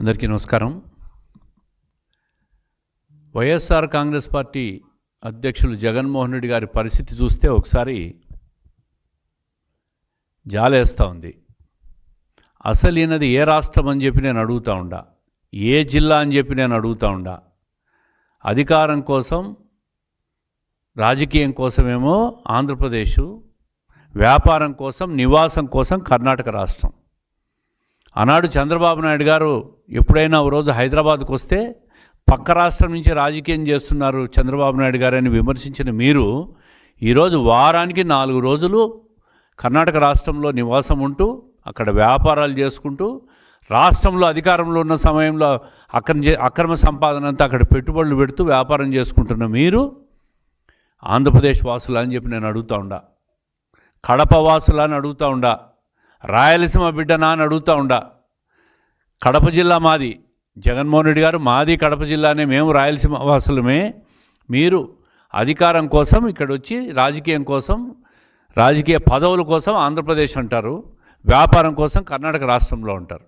అందరికీ నమస్కారం. వైఎస్ఆర్ కాంగ్రెస్ పార్టీ అధ్యక్షులు జగన్మోహన్ రెడ్డి గారి పరిస్థితి చూస్తే ఒకసారి జాలేస్తూ ఉంది. అసలు ఈయనది ఏ రాష్ట్రం అని చెప్పి నేను అడుగుతూ ఉండా. ఏ జిల్లా అని చెప్పి నేను అడుగుతూ ఉండా. అధికారం కోసం రాజకీయం కోసమేమో ఆంధ్రప్రదేశ్ వ్యాపారం కోసం నివాసం కోసం కర్ణాటక రాష్ట్రం. ఆనాడు చంద్రబాబు నాయుడు గారు ఎప్పుడైనా ఓ రోజు హైదరాబాద్కు వస్తే పక్క రాష్ట్రం నుంచి రాజకీయం చేస్తున్నారు చంద్రబాబు నాయుడు గారని విమర్శించిన మీరు ఈరోజు వారానికి నాలుగు రోజులు కర్ణాటక రాష్ట్రంలో నివాసం ఉంటూ అక్కడ వ్యాపారాలు చేసుకుంటూ రాష్ట్రంలో అధికారంలో ఉన్న సమయంలో అక్రమ అక్రమ సంపాదన అంతా అక్కడ పెట్టుబడులు పెడుతూ వ్యాపారం చేసుకుంటున్న మీరు ఆంధ్రప్రదేశ్ వాసులా అని చెప్పి నేను అడుగుతా ఉండా. కడప వాసులా అని అడుగుతా ఉండా. రాయలసీమ బిడ్డనా అని అడుగుతా ఉండా కడప జిల్లా మాది. జగన్మోహన్ రెడ్డి గారు మాది కడప జిల్లానే మేము రాయలసీమ వాసులమే. మీరు అధికారం కోసం ఇక్కడ వచ్చి రాజకీయం కోసం రాజకీయ పదవుల కోసం ఆంధ్రప్రదేశ్ అంటారు వ్యాపారం కోసం కర్ణాటక రాష్ట్రంలో ఉంటారు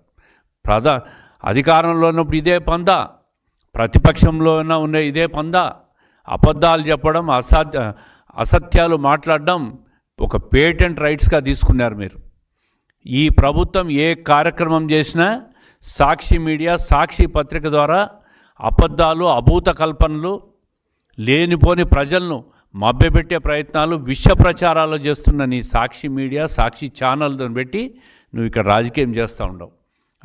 ప్రధా అధికారంలో ఉన్నప్పుడు ఇదే పంద ప్రతిపక్షంలో ఉన్న ఇదే పంద. అబద్ధాలు చెప్పడం అసాధ్య అసత్యాలు మాట్లాడడం ఒక పేటెంట్ రైట్స్గా తీసుకున్నారు మీరు. ఈ ప్రభుత్వం ఏ కార్యక్రమం చేసినా సాక్షి మీడియా సాక్షి పత్రిక ద్వారా అబద్ధాలు అభూత కల్పనలు లేనిపోని ప్రజలను మభ్యపెట్టే ప్రయత్నాలు విష ప్రచారాలు చేస్తున్న నీ సాక్షి మీడియా సాక్షి ఛానల్తో పెట్టి నువ్వు ఇక్కడ రాజకీయం చేస్తూ ఉండవు.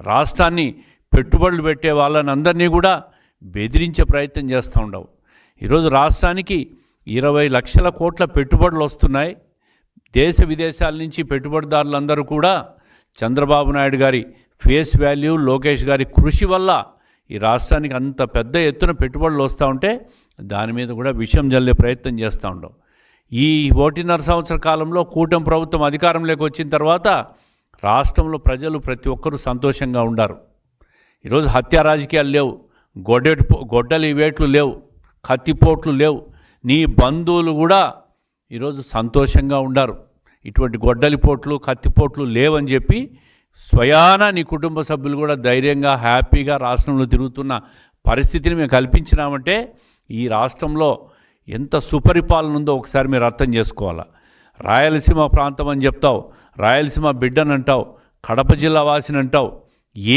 రాష్ట్రాన్ని పెట్టుబడులు పెట్టే వాళ్ళని అందరినీ కూడా బెదిరించే ప్రయత్నం చేస్తూ ఉండవు. ఈరోజు రాష్ట్రానికి ఇరవై లక్షల కోట్ల పెట్టుబడులు వస్తున్నాయి. దేశ విదేశాల నుంచి పెట్టుబడిదారులందరూ కూడా చంద్రబాబు నాయుడు గారి ఫేస్ వాల్యూ లోకేష్ గారి కృషి వల్ల ఈ రాష్ట్రానికి అంత పెద్ద ఎత్తున పెట్టుబడులు వస్తూ ఉంటే దాని మీద కూడా విషయం జల్లే ప్రయత్నం చేస్తూ ఉండవు ఈ ఒకటిన్నర సంవత్సర కాలంలో కూటమి ప్రభుత్వం అధికారంలోకి వచ్చిన తర్వాత రాష్ట్రంలో ప్రజలు ప్రతి ఒక్కరూ సంతోషంగా ఉండారు. ఈరోజు హత్య రాజకీయాలు లేవు గొడ్డెటి గొడ్డలి వేట్లు లేవు కత్తిపోట్లు లేవు. నీ బంధువులు కూడా ఈరోజు సంతోషంగా ఉండారు. ఇటువంటి గొడ్డలిపోట్లు కత్తిపోట్లు లేవని చెప్పి స్వయాన నీ కుటుంబ సభ్యులు కూడా ధైర్యంగా హ్యాపీగా రాష్ట్రంలో తిరుగుతున్న పరిస్థితిని మేము కల్పించినామంటే ఈ రాష్ట్రంలో ఎంత సుపరిపాలన ఉందో ఒకసారి మీరు అర్థం చేసుకోవాలా. రాయలసీమ ప్రాంతం అని చెప్తావు రాయలసీమ బిడ్డని అంటావు కడప జిల్లా వాసిని అంటావు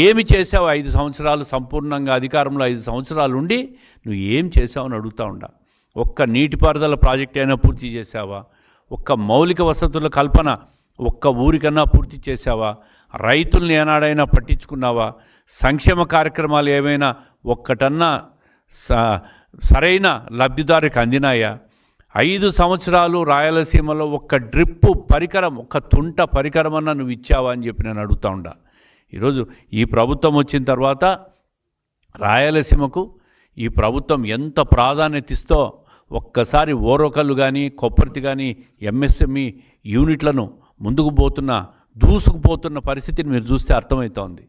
ఏమి చేసావు ఐదు సంవత్సరాలు సంపూర్ణంగా అధికారంలో ఐదు సంవత్సరాలు ఉండి నువ్వు ఏం చేసావు అని అడుగుతా ఉండా. ఒక్క నీటిపారుదల ప్రాజెక్ట్ అయినా పూర్తి చేసావా ఒక్క మౌలిక వసతుల కల్పన ఒక్క ఊరికన్నా పూర్తి చేసావా రైతుల్ని ఏనాడైనా పట్టించుకున్నావా? సంక్షేమ కార్యక్రమాలు ఏమైనా ఒక్కటన్నా సరైన లబ్ధిదారికి అందినాయా? ఐదు సంవత్సరాలు రాయలసీమలో ఒక్క డ్రిప్పు పరికరం ఒక్క తుంట పరికరం అన్నా నువ్వు ఇచ్చావా అని చెప్పి నేను అడుగుతా ఉండా. ఈరోజు ఈ ప్రభుత్వం వచ్చిన తర్వాత రాయలసీమకు ఈ ప్రభుత్వం ఎంత ప్రాధాన్యత ఇస్తో ఒక్కసారి ఓరోకళ్ళు కానీ కొప్పర్తి కానీ ఎంఎస్ఎంఈ యూనిట్లను ముందుకు పోతున్న దూసుకుపోతున్న పరిస్థితిని మీరు చూస్తే అర్థమవుతోంది.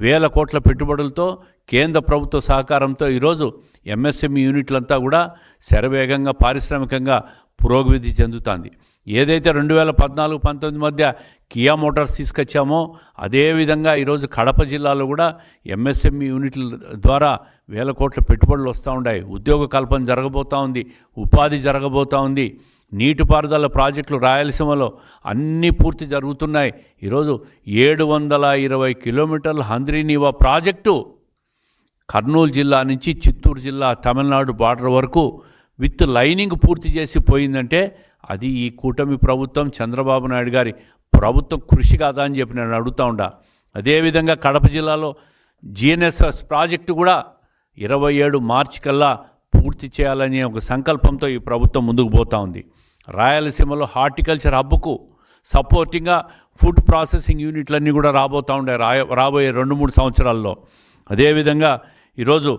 వేల కోట్ల పెట్టుబడులతో కేంద్ర ప్రభుత్వ సహకారంతో ఈరోజు ఎంఎస్ఎంఈ యూనిట్లంతా కూడా శరవేగంగా పారిశ్రామికంగా పురోగతి చెందుతుంది. ఏదైతే రెండు వేల పద్నాలుగు పంతొమ్మిది మధ్య కియా మోటార్స్ తీసుకొచ్చామో అదేవిధంగా ఈరోజు కడప జిల్లాలో కూడా ఎంఎస్ఎంఈ యూనిట్ల ద్వారా వేల కోట్ల పెట్టుబడులు వస్తూ ఉన్నాయి ఉద్యోగ కల్పన జరగబోతూ ఉంది ఉపాధి జరగబోతూ ఉంది. నీటిపారుదల ప్రాజెక్టులు రాయలసీమలో అన్నీ పూర్తి జరుగుతున్నాయి. ఈరోజు ఏడు వందల ఇరవై కిలోమీటర్ల హంద్రీనీవా ప్రాజెక్టు కర్నూలు జిల్లా నుంచి చిత్తూరు జిల్లా తమిళనాడు బార్డర్ వరకు విత్ లైనింగ్ పూర్తి చేసి పోయిందంటే అది ఈ కూటమి ప్రభుత్వం చంద్రబాబు నాయుడు గారి ప్రభుత్వం కృషి కాదా అని చెప్పి నేను అడుగుతా ఉండా. అదేవిధంగా కడప జిల్లాలో జిఎన్ఎస్ఎస్ ప్రాజెక్టు కూడా ఇరవై ఏడు మార్చి కల్లా పూర్తి చేయాలనే ఒక సంకల్పంతో ఈ ప్రభుత్వం ముందుకు పోతూ ఉంది. రాయలసీమలో హార్టికల్చర్ హబ్కు సపోర్టింగ్గా ఫుడ్ ప్రాసెసింగ్ యూనిట్లన్నీ కూడా రాబోతూ ఉండే రాయ రాబోయే రెండు మూడు సంవత్సరాల్లో. అదేవిధంగా ఈరోజు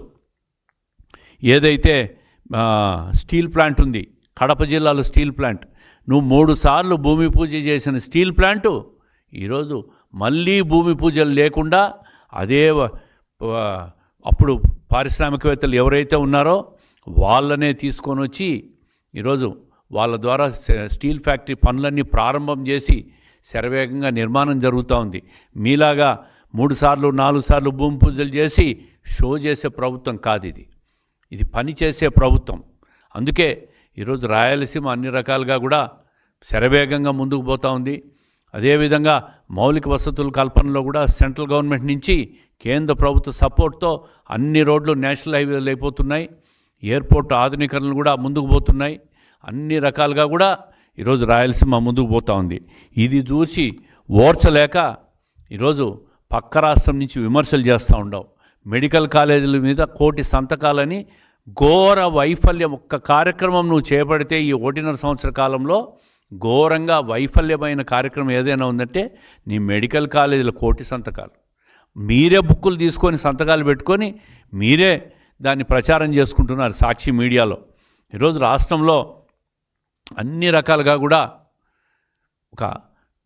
ఏదైతే స్టీల్ ప్లాంట్ ఉంది కడప జిల్లాలో స్టీల్ ప్లాంట్ నువ్వు మూడు సార్లు భూమి పూజ చేసిన స్టీల్ ప్లాంటు ఈరోజు మళ్ళీ భూమి పూజలు లేకుండా అదే అప్పుడు పారిశ్రామికవేత్తలు ఎవరైతే ఉన్నారో వాళ్ళనే తీసుకొని వచ్చి ఈరోజు వాళ్ళ ద్వారా స్టీల్ ఫ్యాక్టరీ పనులన్నీ ప్రారంభం చేసి శరవేగంగా నిర్మాణం జరుగుతూ ఉంది. మీలాగా మూడు సార్లు నాలుగు సార్లు భూమి పూజలు చేసి షో చేసే ప్రభుత్వం కాదు ఇది. ఇది పని చేసే ప్రభుత్వం. అందుకే ఈరోజు రాయలసీమ అన్ని రకాలుగా కూడా శరవేగంగా ముందుకు పోతూ ఉంది. అదేవిధంగా మౌలిక వసతుల కల్పనలో కూడా సెంట్రల్ గవర్నమెంట్ నుంచి కేంద్ర ప్రభుత్వ సపోర్ట్తో అన్ని రోడ్లు నేషనల్ హైవేలు అయిపోతున్నాయి. ఎయిర్పోర్ట్ ఆధునీకరణలు కూడా ముందుకు పోతున్నాయి. అన్ని రకాలుగా కూడా ఈరోజు రాయలసీమ ముందుకు పోతూ ఉంది. ఇది చూసి ఓర్చలేక ఈరోజు పక్క రాష్ట్రం నుంచి విమర్శలు చేస్తూ ఉండవు. మెడికల్ కాలేజీల మీద కోటి సంతకాలని ఘోర వైఫల్యం ఒక్క కార్యక్రమం నువ్వు చేపడితే ఈ ఒకటిన్నర సంవత్సర కాలంలో ఘోరంగా వైఫల్యమైన కార్యక్రమం ఏదైనా ఉందంటే నీ మెడికల్ కాలేజీల కోటి సంతకాలు. మీరే బుక్కులు తీసుకొని సంతకాలు పెట్టుకొని మీరే దాన్ని ప్రచారం చేసుకుంటున్నారు సాక్షి మీడియాలో. ఈరోజు రాష్ట్రంలో అన్ని రకాలుగా కూడా ఒక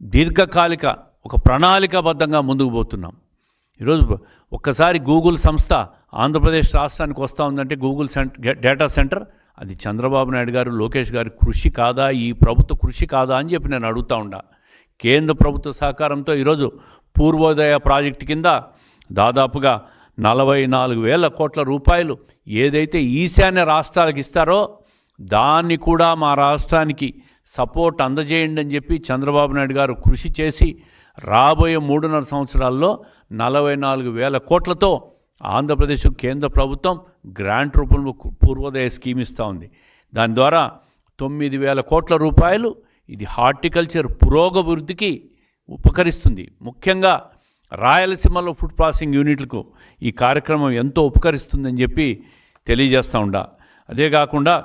దీర్ఘకాలిక ఒక ప్రణాళికాబద్ధంగా ముందుకు పోతున్నాం. ఈరోజు ఒక్కసారి గూగుల్ సంస్థ ఆంధ్రప్రదేశ్ రాష్ట్రానికి వస్తూ ఉందంటే గూగుల్ సెంటర్ డేటా సెంటర్ అది చంద్రబాబు నాయుడు గారు లోకేష్ గారి కృషి కాదా ఈ ప్రభుత్వ కృషి కాదా అని చెప్పి నేను అడుగుతా ఉండా. కేంద్ర ప్రభుత్వ సహకారంతో ఈరోజు పూర్వోదయ ప్రాజెక్టు కింద దాదాపుగా నలభై నాలుగు వేల కోట్ల రూపాయలు ఏదైతే ఈశాన్య రాష్ట్రాలకు ఇస్తారో దాన్ని కూడా మా రాష్ట్రానికి సపోర్ట్ అందజేయండి అని చెప్పి చంద్రబాబు నాయుడు గారు కృషి చేసి రాబోయే మూడున్నర సంవత్సరాల్లో నలభై నాలుగు వేల కోట్లతో ఆంధ్రప్రదేశ్ కేంద్ర ప్రభుత్వం గ్రాంట్ రూపంలో పూర్వోదయ స్కీమ్ ఇస్తూ ఉంది. దాని ద్వారా తొమ్మిది వేల కోట్ల రూపాయలు ఇది హార్టికల్చర్ పురోగభివృద్ధికి ఉపకరిస్తుంది. ముఖ్యంగా రాయలసీమలో ఫుడ్ ప్రాసెసింగ్ యూనిట్లకు ఈ కార్యక్రమం ఎంతో ఉపకరిస్తుందని చెప్పి తెలియజేస్తూ ఉండా. అదే కాకుండా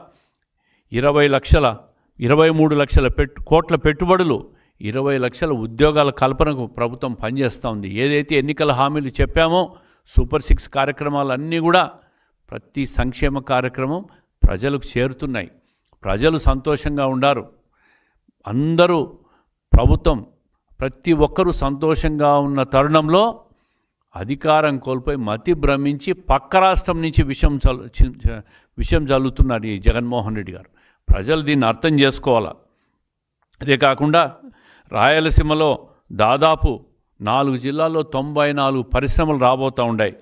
ఇరవై లక్షల ఇరవై మూడు లక్షల పెట్టు కోట్ల పెట్టుబడులు ఇరవై లక్షల ఉద్యోగాల కల్పనకు ప్రభుత్వం పనిచేస్తూ ఉంది. ఏదైతే ఎన్నికల హామీలు చెప్పామో సూపర్ సిక్స్ కార్యక్రమాలన్నీ కూడా ప్రతి సంక్షేమ కార్యక్రమం ప్రజలకు చేరుతున్నాయి. ప్రజలు సంతోషంగా ఉండారు. అందరూ ప్రభుత్వం ప్రతి ఒక్కరూ సంతోషంగా ఉన్న తరుణంలో అధికారం కోల్పోయి మతి భ్రమించి పక్క రాష్ట్రం నుంచి విషం చల్ విషం చల్లుతున్నారు ఈ జగన్మోహన్ రెడ్డి గారు. ప్రజలు దీన్ని అర్థం చేసుకోవాలా? అదే కాకుండా రాయలసీమలో దాదాపు నాలుగు జిల్లాల్లో తొంభై నాలుగు పరిశ్రమలు రాబోతూ ఉన్నాయి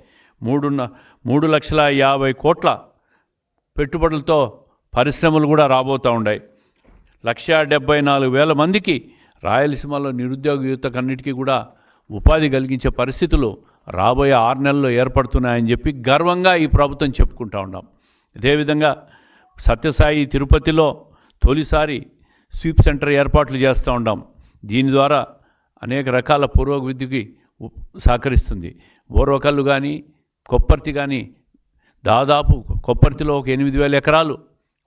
మూడున్న మూడు లక్షల యాభై కోట్ల పెట్టుబడులతో పరిశ్రమలు కూడా రాబోతూ ఉన్నాయి లక్ష డెబ్బై నాలుగు వేల మందికి రాయలసీమలో నిరుద్యోగ యువతకన్నిటికీ కూడా ఉపాధి కలిగించే పరిస్థితులు రాబోయే ఆరు నెలల్లో ఏర్పడుతున్నాయని చెప్పి గర్వంగా ఈ ప్రభుత్వం చెప్పుకుంటూ ఉన్నాం. అదేవిధంగా సత్యసాయి తిరుపతిలో తొలిసారి స్వీప్ సెంటర్ ఏర్పాట్లు చేస్తూ ఉన్నాం. దీని ద్వారా అనేక రకాల పురోభివృద్ధికి సహకరిస్తుంది. ఓర్వకల్లు కానీ కొప్పర్తి కానీ దాదాపు కొప్పర్తిలో ఒక ఎనిమిది వేల ఎకరాలు.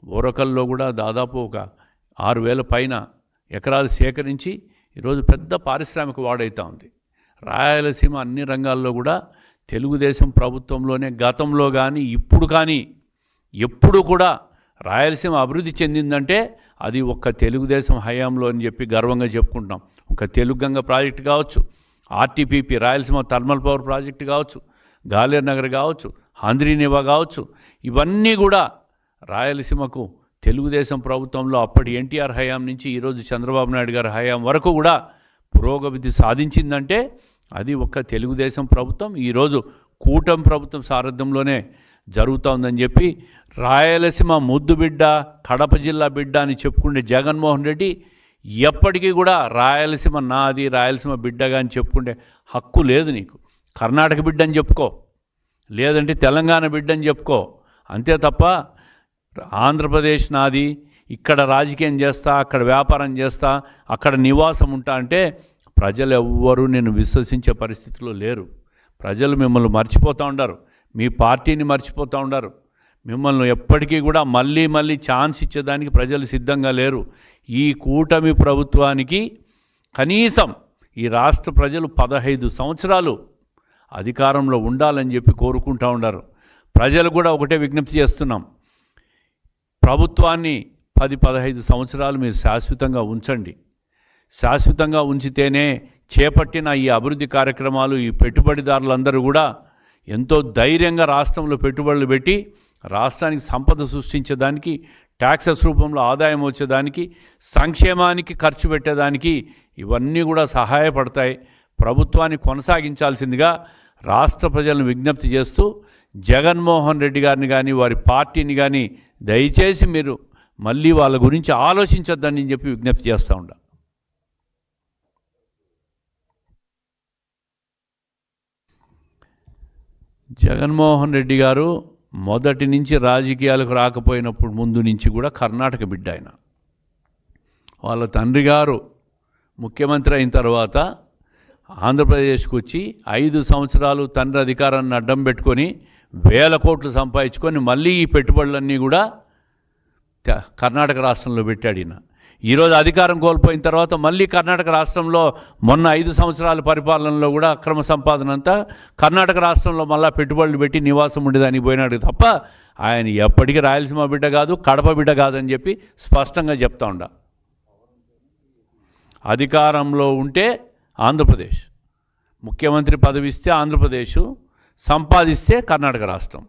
ఓరకల్లో కూడా దాదాపు ఒక ఆరు వేల పైన ఎకరాలు సేకరించి ఈరోజు పెద్ద పారిశ్రామిక వాడైతా ఉంది. రాయలసీమ అన్ని రంగాల్లో కూడా తెలుగుదేశం ప్రభుత్వంలోనే గతంలో కానీ ఇప్పుడు కానీ ఎప్పుడు కూడా రాయలసీమ అభివృద్ధి చెందిందంటే అది ఒక్క తెలుగుదేశం హయాంలో అని చెప్పి గర్వంగా చెప్పుకుంటాం ఒక తెలుగు గంగ ప్రాజెక్టు కావచ్చు RTPP Rayalaseema thermal power project కావచ్చు గాలేరు నగర్ కావచ్చు ఆంధ్రీనివా కావచ్చు ఇవన్నీ కూడా రాయలసీమకు తెలుగుదేశం ప్రభుత్వంలో అప్పటి ఎన్టీఆర్ హయాం నుంచి ఈరోజు చంద్రబాబు నాయుడు గారి హయాం వరకు కూడా పురోగతి సాధించిందంటే అది ఒక్క తెలుగుదేశం ప్రభుత్వం ఈరోజు కూటమి ప్రభుత్వం సారథ్యంలోనే జరుగుతోందని చెప్పి రాయలసీమ ముద్దు బిడ్డ కడప జిల్లా బిడ్డ అని చెప్పుకునే జగన్మోహన్ రెడ్డి ఎప్పటికీ కూడా రాయలసీమ నాది రాయలసీమ బిడ్డగా అని చెప్పుకునే హక్కు లేదు నీకు. కర్ణాటక బిడ్డ అని చెప్పుకో. లేదంటే తెలంగాణ బిడ్డ అని చెప్పుకో. అంతే తప్ప ఆంధ్రప్రదేశ్ నాది ఇక్కడ రాజకీయం చేస్తా అక్కడ వ్యాపారం చేస్తా అక్కడ నివాసం ఉంటా అంటే ప్రజలు ఎవ్వరూ నేను విశ్వసించే పరిస్థితిలో లేరు. ప్రజలు మిమ్మల్ని మర్చిపోతూ ఉండరు. మీ పార్టీని మర్చిపోతూ ఉన్నారు మిమ్మల్ని ఎప్పటికీ కూడా మళ్ళీ మళ్ళీ ఛాన్స్ ఇచ్చేదానికి ప్రజలు సిద్ధంగా లేరు. ఈ కూటమి ప్రభుత్వానికి కనీసం ఈ రాష్ట్ర ప్రజలు పదహైదు సంవత్సరాలు అధికారంలో ఉండాలని చెప్పి కోరుకుంటూ ఉన్నారు ప్రజలు కూడా ఒకటే విజ్ఞప్తి చేస్తున్నాం. ప్రభుత్వాన్ని పది పదహైదు సంవత్సరాలు మీరు శాశ్వతంగా ఉంచండి. శాశ్వతంగా ఉంచితేనే చేపట్టిన ఈ అభివృద్ధి కార్యక్రమాలు ఈ పెట్టుబడిదారులందరూ కూడా ఎంతో ధైర్యంగా రాష్ట్రంలో పెట్టుబడులు పెట్టి రాష్ట్రానికి సంపద సృష్టించేదానికి ట్యాక్సెస్ రూపంలో ఆదాయం వచ్చేదానికి సంక్షేమానికి ఖర్చు పెట్టేదానికి ఇవన్నీ కూడా సహాయపడతాయి. ప్రభుత్వాన్ని కొనసాగించాల్సిందిగా రాష్ట్ర ప్రజలను విజ్ఞప్తి చేస్తూ జగన్మోహన్ రెడ్డి గారిని కానీ వారి పార్టీని కానీ దయచేసి మీరు మళ్ళీ వాళ్ళ గురించి ఆలోచించొద్దని చెప్పి విజ్ఞప్తి చేస్తూ ఉండ జగన్మోహన్ రెడ్డి గారు మొదటి నుంచి రాజకీయాలకు రాకపోయినప్పుడు ముందు నుంచి కూడా కర్ణాటక బిడ్డ ఆయన. వాళ్ళ తండ్రి గారు ముఖ్యమంత్రి అయిన తర్వాత ఆంధ్రప్రదేశ్కి వచ్చి ఐదు సంవత్సరాలు తండ్రి అధికారాన్ని అడ్డం పెట్టుకొని వేల కోట్లు సంపాదించుకొని మళ్ళీ ఈ పెట్టుబడులన్నీ కూడా కర్ణాటక రాష్ట్రంలో పెట్టాడు ఈయన. ఈరోజు అధికారం కోల్పోయిన తర్వాత మళ్ళీ కర్ణాటక రాష్ట్రంలో మొన్న ఐదు సంవత్సరాల పరిపాలనలో కూడా అక్రమ సంపాదన అంతా కర్ణాటక రాష్ట్రంలో మళ్ళీ పెట్టుబడులు పెట్టి నివాసం ఉండేదానికి పోయినాడు తప్ప ఆయన ఎప్పటికీ రాయలసీమ బిడ్డ కాదు కడప బిడ్డ కాదని చెప్పి స్పష్టంగా చెప్తా ఉండ. అధికారంలో ఉంటే ఆంధ్రప్రదేశ్. ముఖ్యమంత్రి పదవి ఇస్తే ఆంధ్రప్రదేశ్ సంపాదిస్తే కర్ణాటక రాష్ట్రం.